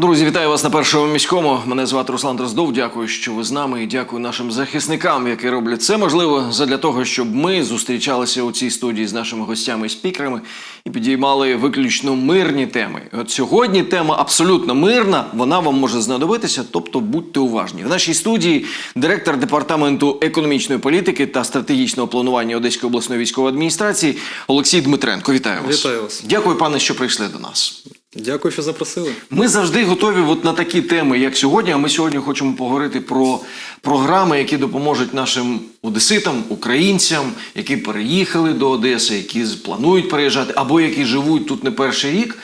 Друзі, вітаю вас на першому міському. Мене звати Руслан Дроздов. Дякую, що ви з нами, і дякую нашим захисникам, які роблять це можливо задля того, щоб ми зустрічалися у цій студії з нашими гостями і спікерами і підіймали виключно мирні теми. От сьогодні тема абсолютно мирна. Вона вам може знадобитися, тобто будьте уважні. В нашій студії директор департаменту економічної політики та стратегічного планування Одеської обласної військової адміністрації Олексій Дмитренко. Вітаю вас. Вітаю вас. Дякую, пане, що прийшли до нас. Дякую, що запросили. Ми завжди готові от на такі теми, як сьогодні. А ми сьогодні хочемо поговорити про програми, які допоможуть нашим одеситам, українцям, які переїхали до Одеси, які планують переїжджати, або які живуть тут не перший рік.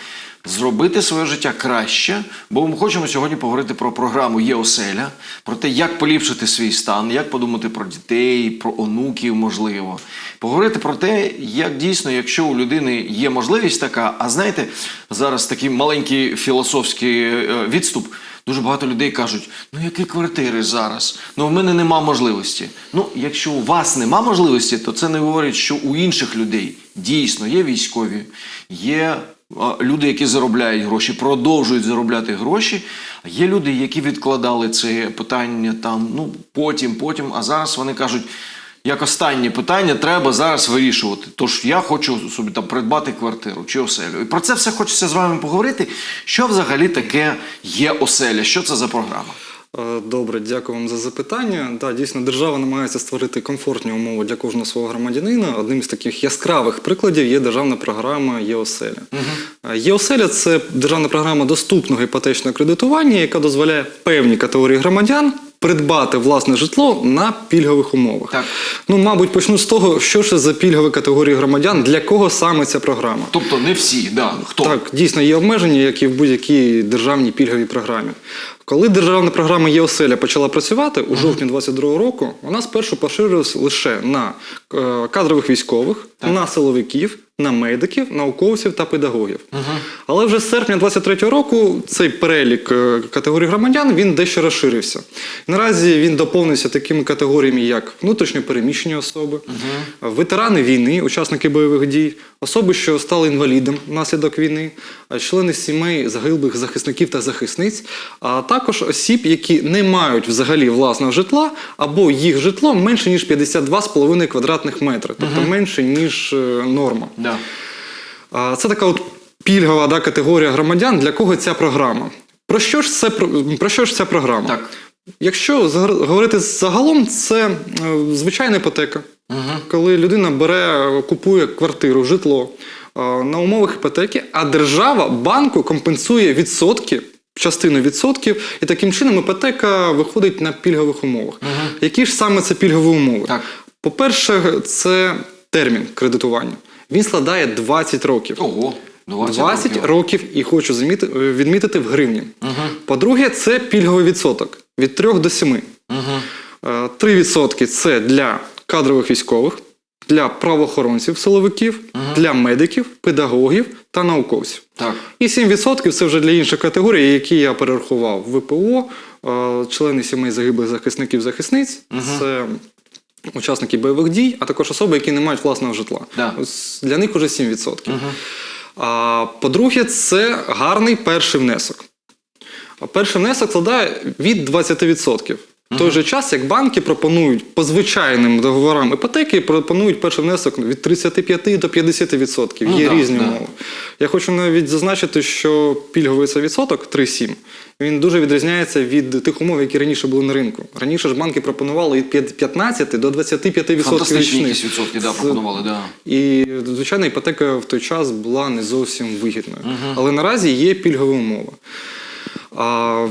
Зробити своє життя краще, бо ми хочемо сьогодні поговорити про програму Є оселя, про те, як поліпшити свій стан, як подумати про дітей, про онуків, можливо. Поговорити про те, як дійсно, якщо у людини є можливість така, а знаєте, зараз такий маленький філософський е, відступ. Дуже багато людей кажуть: ну які квартири зараз? Ну в мене нема можливості. Ну, якщо у вас нема можливості, то це не говорить, що у інших людей дійсно є військові, є люди, які заробляють гроші, продовжують заробляти гроші. Є люди, які відкладали це питання там, ну потім, потім. А зараз вони кажуть. Як останнє питання треба зараз вирішувати. Тож я хочу собі там придбати квартиру чи оселю. І про це все хочеться з вами поговорити. Що взагалі таке є оселя? Що це за програма? Е, Добре, дякую вам за запитання. Да, дійсно, держава намагається створити комфортні умови для кожного свого громадянина. Одним з таких яскравих прикладів є державна програма ЄОселя. Е, ЄОселя це державна програма доступного іпотечного кредитування, яка дозволяє певній категорії громадян придбати власне житло на пільгових умовах. Так. Ну, мабуть, почну з того, що ж за пільгові категорії громадян, для кого саме ця програма. Тобто не всі, да. хто? Так, дійсно є обмеження, як і в будь-якій державній пільговій програмі. Коли державна програма ЄОСЕЛЯ почала працювати у жовтні 22 року, вона спершу поширилась лише на е, кадрових військових, на силовиків, на медиків, науковців та педагогів. Але вже з серпня 23 року цей перелік е, категорій громадян він дещо розширився. Наразі він доповнився такими категоріями, як внутрішньопереміщені особи, ветерани війни, учасники бойових дій, особи, що стали інвалідом внаслідок війни, члени сімей загиблих захисників та захисниць, а також осіб, які не мають взагалі власного житла, або їх житло менше ніж 52,5 квадратних метри, тобто менше ніж е, норма. Да. Це така от пільгова да, категорія громадян, для кого ця програма. Про що ж це про, що ж ця програма? Так. Якщо говорити загалом, це е, звичайна іпотека. Коли людина бере, купує квартиру, житло на умовах іпотеки, а держава банку компенсує відсотки. Частину відсотків, і таким чином іпотека виходить на пільгових умовах. Які ж саме це пільгові умови? Так. По-перше, це термін кредитування. Він складає 20 років. Ого, 20, 20 років. років і хочу заміти- відмітити в гривні. По-друге, це пільговий відсоток від 3 до 7. Е, 3% це для кадрових військових, для правоохоронців, силовиків, для медиків, педагогів та науковців. Так. І 7% це вже для інших категорій, які я перерахував. ВПО, е, члени сімей загиблих захисників захисниць, це учасники бойових дій, а також особи, які не мають власного житла. Да. Для них вже 7%. А, по-друге, це гарний перший внесок. А перший внесок складає від 20%. В той же час, як банки пропонують по звичайним договорам іпотеки, пропонують перший внесок від 35 до 50%. Ну Є да, різні да. умови. Я хочу навіть зазначити, що пільговий цей відсоток 3,7, він дуже відрізняється від тих умов, які раніше були на ринку. Раніше ж банки пропонували від 15 до 25% Фантастичні річних. якісь відсотки да, пропонували. Да. і звичайно, іпотека в той час була не зовсім вигідною. Але наразі є пільгові умови.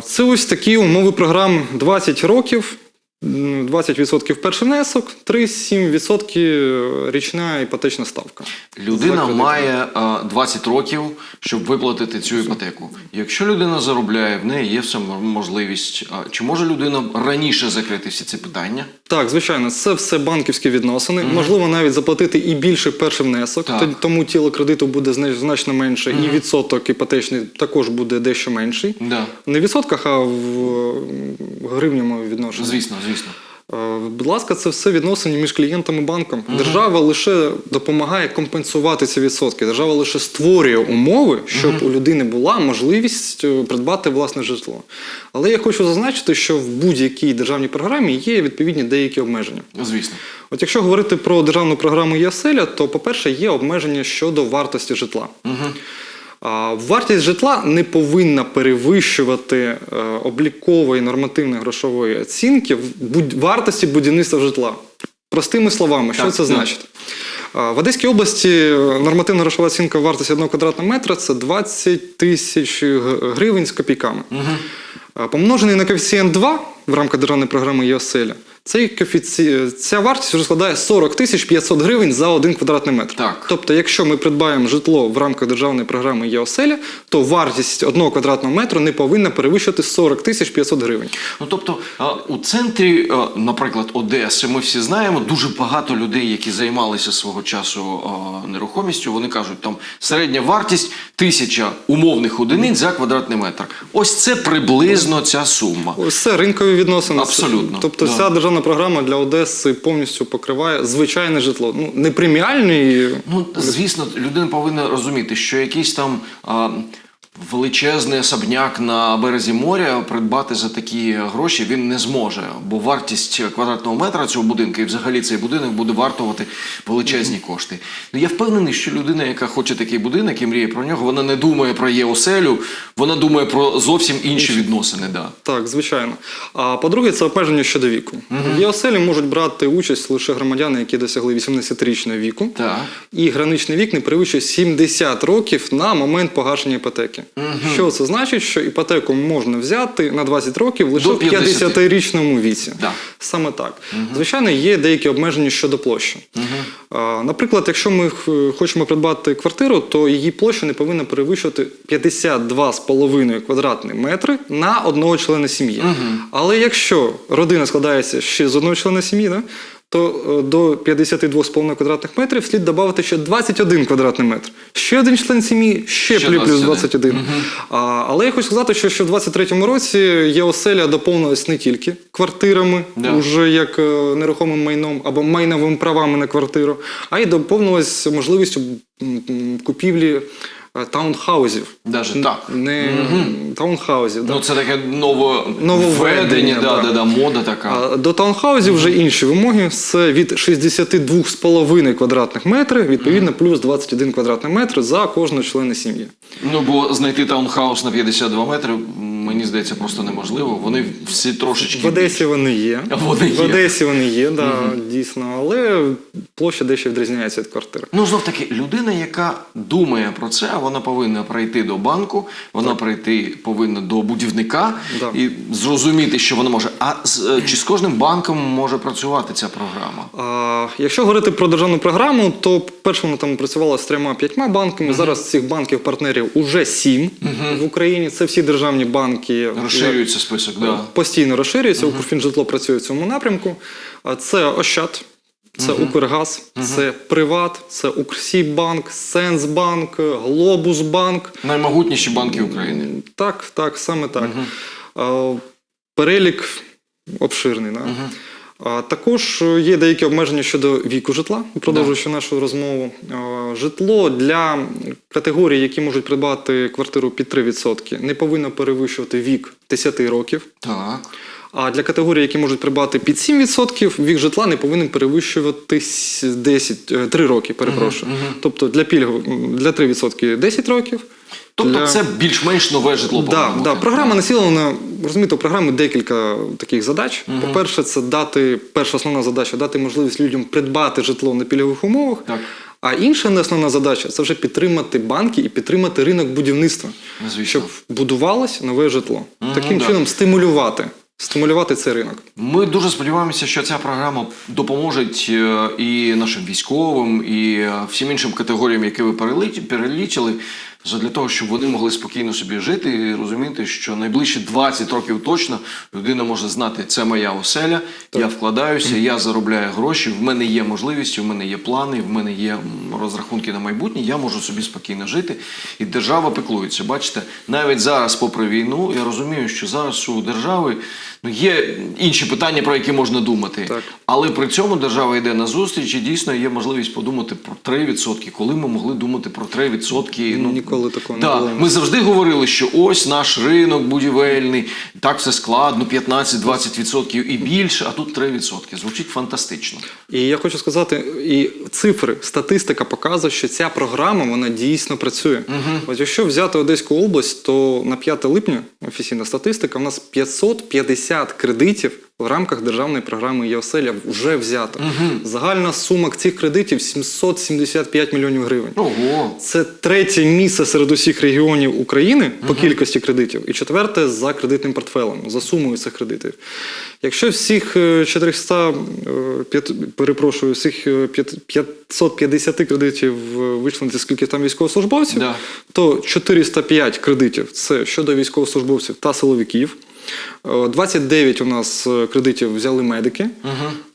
Це ось такі умови програм 20 років. М, 20% перший внесок, 3-7% річна іпотечна ставка. Людина має а, 20 років, щоб виплатити цю іпотеку. Якщо людина заробляє, в неї є все можливість. А, чи може людина раніше закрити всі ці питання? Так, звичайно, це все банківські відносини. Можливо, навіть заплатити і більше перший внесок, Так. тому тіло кредиту буде значно менше, і відсоток іпотечний також буде дещо менший. Да. Не в відсотках, а в, в гривневому відношенні. Звісно, звісно. Е, Будь ласка, це все відносини між клієнтом і банком. Держава лише допомагає компенсувати ці відсотки. Держава лише створює умови, щоб у людини була можливість е, придбати власне житло. Але я хочу зазначити, що в будь-якій державній програмі є відповідні деякі обмеження. Звісно. От якщо говорити про державну програму ЄСЕЛЯ, то, по-перше, є обмеження щодо вартості житла. А, Вартість житла не повинна перевищувати е, облікової нормативної грошової оцінки вартості будівництва житла. Простими словами, що Так, це так. значить? В Одеській області нормативна грошова оцінка вартості 1 квадратного метра це 20 тисяч гривень з копійками. А, Помножений на коефіцієнт 2 в рамках державної програми ЄОСЕЛЯ, цей коефіці... ця вартість вже складає 40 тисяч 500 гривень за один квадратний метр. Так. Тобто, якщо ми придбаємо житло в рамках державної програми ЄОСЕЛЯ, то вартість одного квадратного метру не повинна перевищити 40 тисяч 500 гривень. Ну тобто у центрі, наприклад, Одеси, ми всі знаємо, дуже багато людей, які займалися свого часу нерухомістю, вони кажуть, там середня вартість тисяча умовних одиниць за квадратний метр. Ось це приблизно ця сума. Ось це ринкові відносини. Абсолютно, Тобто, да. вся державна програма для Одеси повністю покриває звичайне житло. Ну, не преміальний. Ну, звісно, людина повинна розуміти, що якийсь там а, величезний особняк на березі моря придбати за такі гроші він не зможе, бо вартість квадратного метра цього будинку і взагалі цей будинок буде вартувати величезні кошти. Ну я впевнений, що людина, яка хоче такий будинок і мріє про нього, вона не думає про ЄОСЕЛю, вона думає про зовсім інші відносини. Да. Так, звичайно. А по-друге, це обмеження щодо віку. В ЄОСЕЛі можуть брати участь лише громадяни, які досягли 18-річного віку. Так. І граничний вік не перевищує 70 років на момент погашення іпотеки. Що це значить? Що іпотеку можна взяти на 20 років лише в 50. 50-річному віці. Да. Саме так. Звичайно, є деякі обмеження щодо площі. А, Наприклад, якщо ми хочемо придбати квартиру, то її площа не повинна перевищувати 52,5 квадратні метри на одного члена сім'ї. Але якщо родина складається ще з одного члена сім'ї, да, то е, до 52,5 квадратних метрів слід додати ще 21 квадратний метр. Ще один член сім'ї, ще, Ще плюс 21. 21. А, але я хочу сказати, що, що в 23-му році ЄОСЕЛЯ доповнилась не тільки квартирами, Да. уже як е, нерухомим майном або майновими правами на квартиру, а й доповнилась можливістю купівлі таунхаузів. Даже так. Не таунхаузів. да. Ну, це таке ново Нововведення, да, да. да, да, мода така. А До таунхаузів вже інші вимоги. Це від 62,5 квадратних метрів, відповідно, плюс 21 квадратний метр за кожного члена сім'ї. Ну, бо знайти таунхаус на 52 метри, мені здається, просто неможливо. Вони всі трошечки. В Одесі вони є. Вони В є. Одесі вони є, да, дійсно, але площа дещо відрізняється від квартири. Ну, знов таки, людина, яка думає про це, вона повинна прийти до банку, вона прийти повинна до будівника Да. і зрозуміти, що вона може. А з, е, чи з кожним банком може працювати ця програма? А, якщо говорити про державну програму, то перше вона там працювала з трьома-п'ятьма банками. Зараз цих банків-партнерів уже сім в Україні. Це всі державні банки. Розширюється список, да. постійно розширюється. Укрфінжитло працює в цьому напрямку. Це Ощад, це Укргаз, це Приват, це Укрсібанк, Сенсбанк, Глобусбанк. Наймогутніші банки України. Так, так, саме так. А, Перелік обширний. Да? А, Також є деякі обмеження щодо віку житла, продовжуючи нашу розмову. Житло для категорій, які можуть придбати квартиру під 3%, не повинно перевищувати вік 10 років. Так. А для категорій, які можуть придбати під 7%, вік житла не повинен перевищувати с- 10, е, 3 роки, перепрошую. Тобто для пільгу для 3% 10 років. Тобто для... це більш-менш нове житло Да, да, програма націлена, розумієте, у програми декілька таких задач. По-перше, це дати, перша основна задача дати можливість людям придбати житло на пільгових умовах. Так. А інша не основна задача це вже підтримати банки і підтримати ринок будівництва, Звісно. щоб будувалось нове житло. Таким да. чином стимулювати, стимулювати цей ринок. Ми дуже сподіваємося, що ця програма допоможе і нашим військовим, і е, всім іншим категоріям, які ви перелічили, для того, щоб вони могли спокійно собі жити і розуміти, що найближчі 20 років точно людина може знати, це моя оселя, я вкладаюся, я заробляю гроші, в мене є можливості, в мене є плани, в мене є розрахунки на майбутнє, я можу собі спокійно жити. І держава піклується. Бачите, навіть зараз, попри війну, я розумію, що зараз у держави Ну, є інші питання, про які можна думати. Так. Але при цьому держава йде на зустріч і дійсно є можливість подумати про 3%. Коли ми могли думати про 3%? Ну, Ніколи такого не було. Ми завжди говорили, що ось наш ринок будівельний, так все складно, 15-20% і більше, а тут 3%. Звучить фантастично. І я хочу сказати, і цифри, статистика показує, що ця програма вона дійсно працює. От якщо взяти Одеську область, то на 5 липня офіційна статистика, у нас 550 кредитів в рамках державної програми «Єоселя» вже взято. Загальна сума цих кредитів 775 мільйонів гривень. Ого. Це третє місце серед усіх регіонів України по кількості кредитів, і четверте за кредитним портфелем, за сумою цих кредитів. Якщо всіх е, 400, е, перепрошую, всіх е, 550 кредитів е, вичленити, скільки там військовослужбовців, Да. то 405 кредитів це щодо військовослужбовців та силовиків. Е, 29 у нас е, кредитів взяли медики.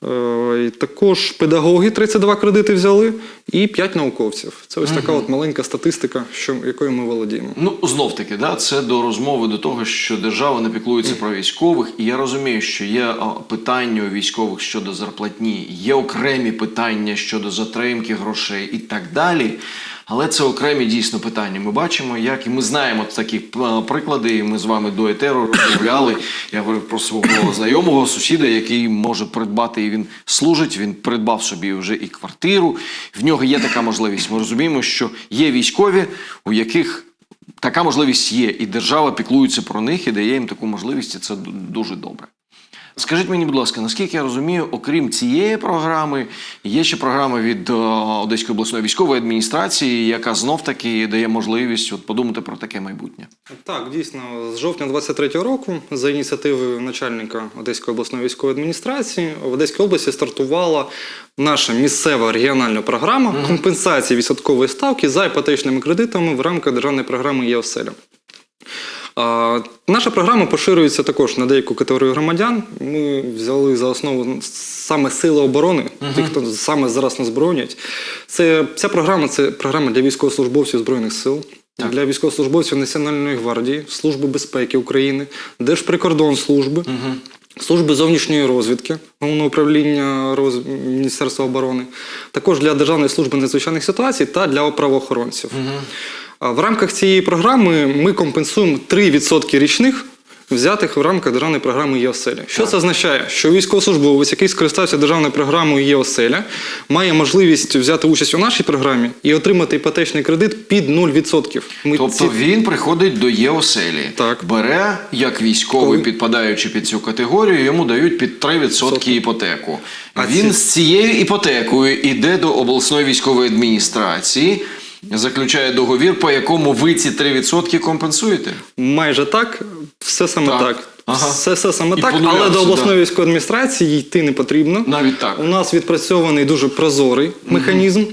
Е, і Також педагоги 32 кредити взяли і 5 науковців. Це ось така от маленька статистика, що, якою ми володіємо. Ну, знов таки, да, це до розмови до того, що держава не піклується про військових. І я розумію, що є питання у військових щодо зарплатні, є окремі питання щодо затримки грошей і так далі. Але це окремі дійсно питання. Ми бачимо, як і ми знаємо такі приклади. І ми з вами до етеру розмовляли. Я говорив про свого знайомого сусіда, який може придбати, і він служить. Він придбав собі вже і квартиру. В нього є така можливість. Ми розуміємо, що є військові, у яких Така можливість є, і держава піклується про них і дає їм таку можливість, і це дуже добре. Скажіть мені, будь ласка, наскільки я розумію, окрім цієї програми, є ще програма від е, Одеської обласної військової адміністрації, яка знов таки дає можливість от, подумати про таке майбутнє. Так, дійсно, з жовтня 23-го року, за ініціативою начальника Одеської обласної військової адміністрації, в Одеській області стартувала наша місцева регіональна програма компенсації відсоткової ставки за іпотечними кредитами в рамках державної програми «ЄОСЕЛЯ». Наша програма поширюється також на деяку категорію громадян. Ми взяли за основу саме сили оборони, ті, хто саме зараз нас боронять. Це, ця програма це програма для військовослужбовців Збройних сил, Так. для військовослужбовців Національної гвардії, Служби безпеки України, Держприкордонслужби, Служби зовнішньої розвідки, Головного управління роз... Міністерства оборони, також для Державної служби надзвичайних ситуацій та для правоохоронців. А В рамках цієї програми ми компенсуємо 3% річних. Взятих в рамках державної програми «ЄОСЕЛЯ». Що це означає? Що військовослужбовець, який скористався державною програмою «ЄОСЕЛЯ», має можливість взяти участь у нашій програмі і отримати іпотечний кредит під 0%. Ми Тобто ці- він приходить до ЄОСЕЛі, Так. бере як військовий, Коли- підпадаючи під цю категорію, йому дають під 3% іпотеку. А він ці- з цією іпотекою йде до обласної військової адміністрації, заключає договір, по якому ви ці 3% компенсуєте. Майже так, все саме Так. так. Ага. Все, все саме І так, але до обласної да. військової адміністрації йти не потрібно. Навіть так. У нас відпрацьований дуже прозорий механізм.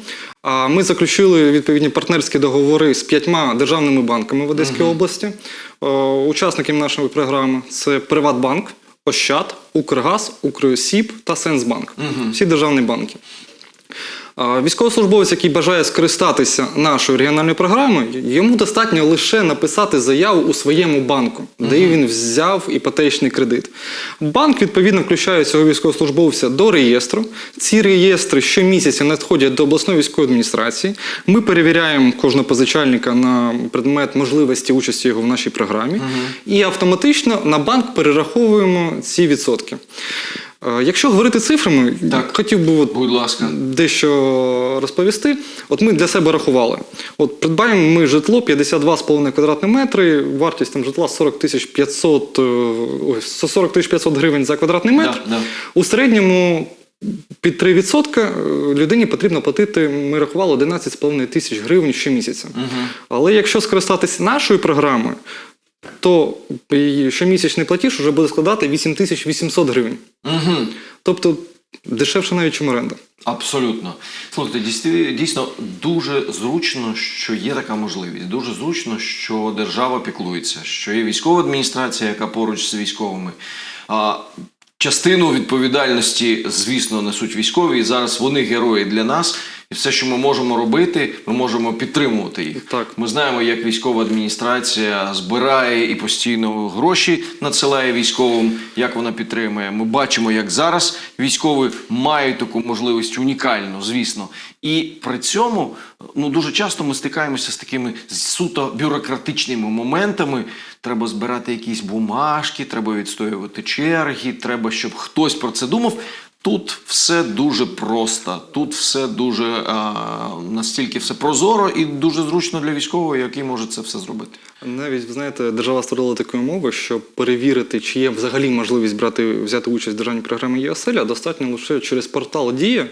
А Ми заключили відповідні партнерські договори з п'ятьма державними банками в Одеській області. О, Учасниками нашої програми це Приватбанк, Ощад, Укргаз, Укросіб та Сенсбанк. Всі державні банки. Військовослужбовець, який бажає скористатися нашою регіональною програмою, йому достатньо лише написати заяву у своєму банку, де він взяв іпотечний кредит. Банк відповідно включає цього військовослужбовця до реєстру. Ці реєстри щомісяця надходять до обласної військової адміністрації. Ми перевіряємо кожного позичальника на предмет можливості участі його в нашій програмі, і автоматично на банк перераховуємо ці відсотки. Е, Якщо говорити цифрами, Так. хотів би от Будь ласка. дещо розповісти. От ми для себе рахували. От придбаємо ми житло 52,5 квадратні метри, вартість там житла 40 тисяч 500, е, 40 тисяч 500 гривень за квадратний метр. Да, да. У середньому під 3% е, людині потрібно платити, ми рахували 11,5 тисяч гривень щомісяця. Але якщо скористатися нашою програмою, то щомісячний платіж вже буде складати 8800 гривень. Угу. Тобто дешевше навіть, чим оренда. Абсолютно. Слухайте, дійсно- дійсно дуже зручно, що є така можливість. Дуже зручно, що держава піклується, що є військова адміністрація, яка поруч з військовими. А, частину відповідальності, звісно, несуть військові, і зараз вони герої для нас. І все, що ми можемо робити, ми можемо підтримувати їх. Так. Ми знаємо, як військова адміністрація збирає і постійно гроші надсилає військовим, як вона підтримує. Ми бачимо, як зараз військові мають таку можливість унікальну, звісно. І при цьому ну дуже часто ми стикаємося з такими суто бюрократичними моментами. Треба збирати якісь бумажки, треба відстоювати черги, треба, щоб хтось про це думав. Тут все дуже просто, тут все дуже а, настільки все прозоро і дуже зручно для військового, який може це все зробити. Навіть ви знаєте, держава створила таку умову, щоб перевірити, чи є взагалі можливість брати взяти участь в державній програмі ЄОСЕЛЯ, достатньо лише через портал Дія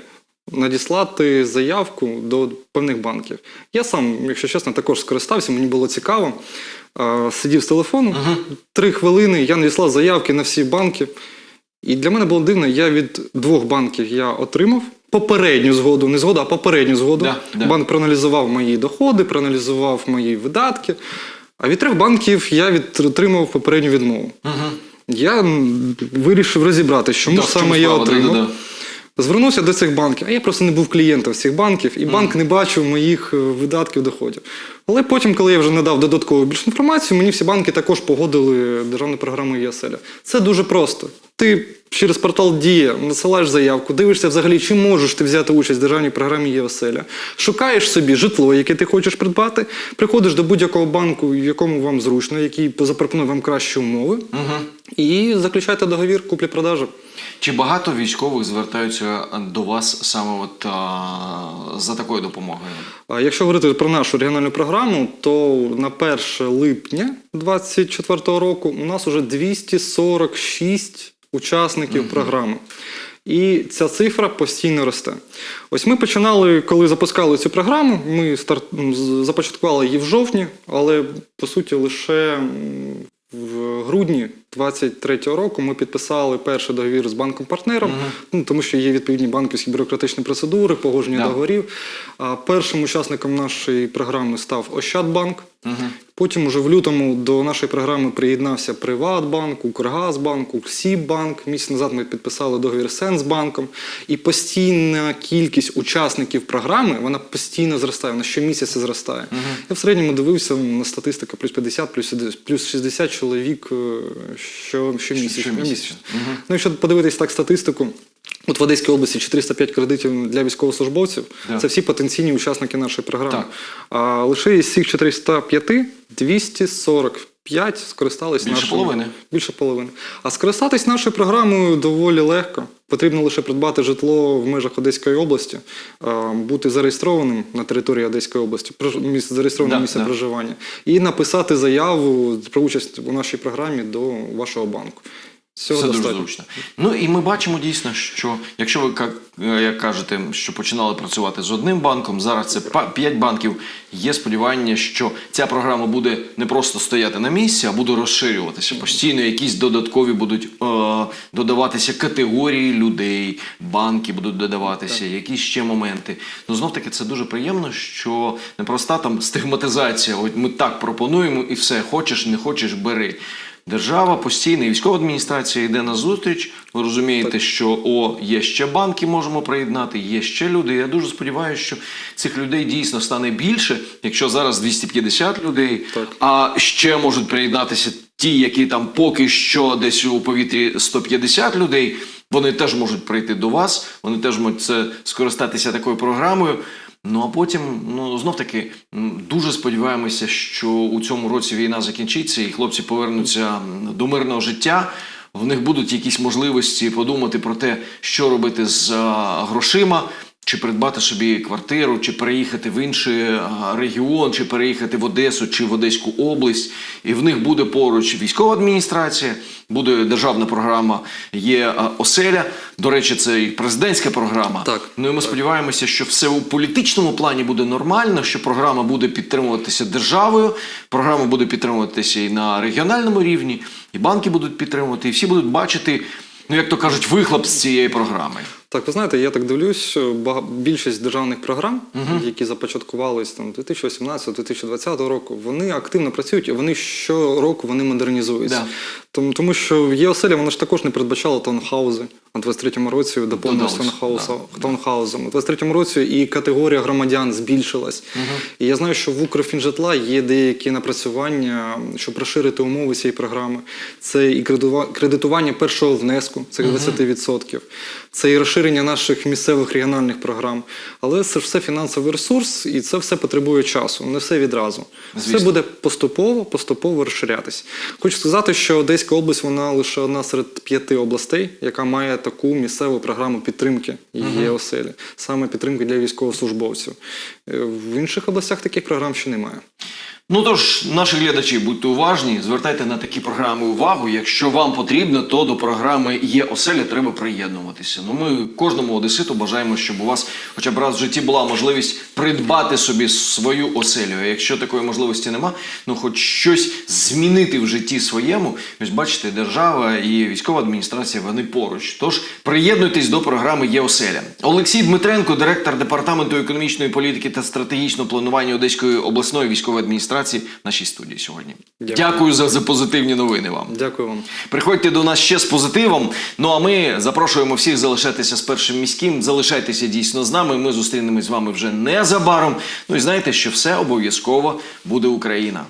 надіслати заявку до певних банків. Я сам, якщо чесно, також скористався, мені було цікаво. А, Сидів з телефоном, три хвилини, я надіслав заявки на всі банки. І для мене було дивно, я від двох банків я отримав попередню згоду, не згоду, а попередню згоду. Да, да. Банк проаналізував мої доходи, проаналізував мої видатки. А від трьох банків я від, отримав попередню відмову. Я вирішив розібрати, чому Да, в чому саме я справа, да, отримав. да, да. Звернувся до цих банків, а я просто не був клієнтом цих банків, і банк не бачив моїх е, видатків доходів. Але потім, коли я вже надав додаткову більш інформацію, мені всі банки також погодили державну програму ЄСЕЛЯ. Це дуже просто. Ти через портал Дія насилаєш заявку, дивишся взагалі, чи можеш ти взяти участь в державній програмі ЄОСЕЛЯ. Шукаєш собі житло, яке ти хочеш придбати, приходиш до будь-якого банку, в якому вам зручно, який запропонує вам кращі умови, і заключаєте договір куплі-продажу. Чи багато військових звертаються до вас саме от, а, за такою допомогою? А Якщо говорити про нашу регіональну програму, то на 1 липня 2024 року у нас вже 246 учасників програми. І ця цифра постійно росте. Ось ми починали, коли запускали цю програму, ми старт... започаткували її в жовтні, але по суті лише в грудні 23-го року ми підписали перший договір з банком-партнером, ну, тому що є відповідні банківські бюрократичні процедури, погодження Да. договорів. А першим учасником нашої програми став Ощадбанк. Потім уже в лютому до нашої програми приєднався Приватбанк, Укргазбанк, Укрсіббанк. Місяць назад ми підписали договір з Сенсбанком. І постійна кількість учасників програми вона постійно зростає, вона щомісяця зростає. Я в середньому дивився на статистику плюс 50, плюс 60, чоловік е, що, щомісяця. Щомісяця. Угу. Ну, якщо подивитись так статистику, от в Одеській області 405 кредитів для військовослужбовців. Да. Це всі потенційні учасники нашої програми. Так. А лише із цих 405 245 скористались Більше нашою половини. Більше половини. А скористатись нашою програмою доволі легко. Потрібно лише придбати житло в межах Одеської області, бути зареєстрованим на території Одеської області, зареєстрованим Да, місце да. проживання, і написати заяву про участь у нашій програмі до вашого банку. Цього Це дуже зручно. Ну і ми бачимо дійсно, що якщо ви як, як кажете, що починали працювати з одним банком, зараз це п'ять банків. Є сподівання, що ця програма буде не просто стояти на місці, а буде розширюватися. Постійно якісь додаткові будуть е, додаватися категорії людей, банки будуть додаватися, якісь ще моменти. Ну знов таки це дуже приємно, що не проста там стигматизація. От ми так пропонуємо, і все, хочеш, не хочеш, бери. Держава постійно, і військова адміністрація йде на зустріч. Ви розумієте, що о, є ще банки, можемо приєднати, є ще люди. Я дуже сподіваюся, що цих людей дійсно стане більше, якщо зараз 250 людей, Так. а ще можуть приєднатися ті, які там поки що десь у повітрі 150 людей. Вони теж можуть прийти до вас, вони теж можуть це скористатися такою програмою. Ну а потім, ну знов таки, дуже сподіваємося, що у цьому році війна закінчиться і хлопці повернуться до мирного життя. В них будуть якісь можливості подумати про те, що робити з грошима, чи придбати собі квартиру, чи переїхати в інший регіон, чи переїхати в Одесу, чи в Одеську область. І в них буде поруч військова адміністрація, буде державна програма, є оселя. До речі, це і президентська програма. Так. Ну і ми сподіваємося, що все у політичному плані буде нормально, що програма буде підтримуватися державою, програма буде підтримуватися і на регіональному рівні, і банки будуть підтримувати, і всі будуть бачити, ну як то кажуть, вихлоп з цієї програми. Так, ви знаєте, я так дивлюсь, більшість державних програм, які започаткувались там 2018-2020 року, вони активно працюють і вони щороку вони модернізуються. Да. Тому, тому що є оселя, вона ж також не передбачала таунхаузи. У 23-му році доповнилось таунхаузом. У 23-му році і категорія громадян збільшилась. І я знаю, що в Укрфінжитла є деякі напрацювання, щоб розширити умови цієї програми. Це і кредитування першого внеску, це 20%. Це і розширення наших місцевих регіональних програм. Але це все фінансовий ресурс, і це все потребує часу, не все відразу. Звісно. Все буде поступово, поступово розширятись. Хочу сказати, що Одеська область вона лише одна серед п'яти областей, яка має таку місцеву програму підтримки її оселі, саме підтримки для військовослужбовців. Е, В інших областях таких програм ще немає. Ну тож, наші глядачі, будьте уважні, звертайте на такі програми увагу. Якщо вам потрібно, то до програми є оселя, треба приєднуватися. Ну ми кожному одеситу бажаємо, щоб у вас хоча б раз в житті була можливість придбати собі свою оселю. А якщо такої можливості нема, ну хоч щось змінити в житті своєму. Ось бачите, держава і військова адміністрація вони поруч. Тож приєднуйтесь до програми Є оселя. Олексій Дмитренко, директор департаменту економічної політики та стратегічного планування Одеської обласної військової адміністрації, в нашій студії сьогодні. Дякую. Дякую за, за позитивні новини вам. Дякую вам. Приходьте до нас ще з позитивом. Ну а ми запрошуємо всіх залишатися з першим міським. Залишайтеся дійсно з нами. Ми зустрінемось з вами вже незабаром. Ну і знаєте, що все обов'язково буде Україна.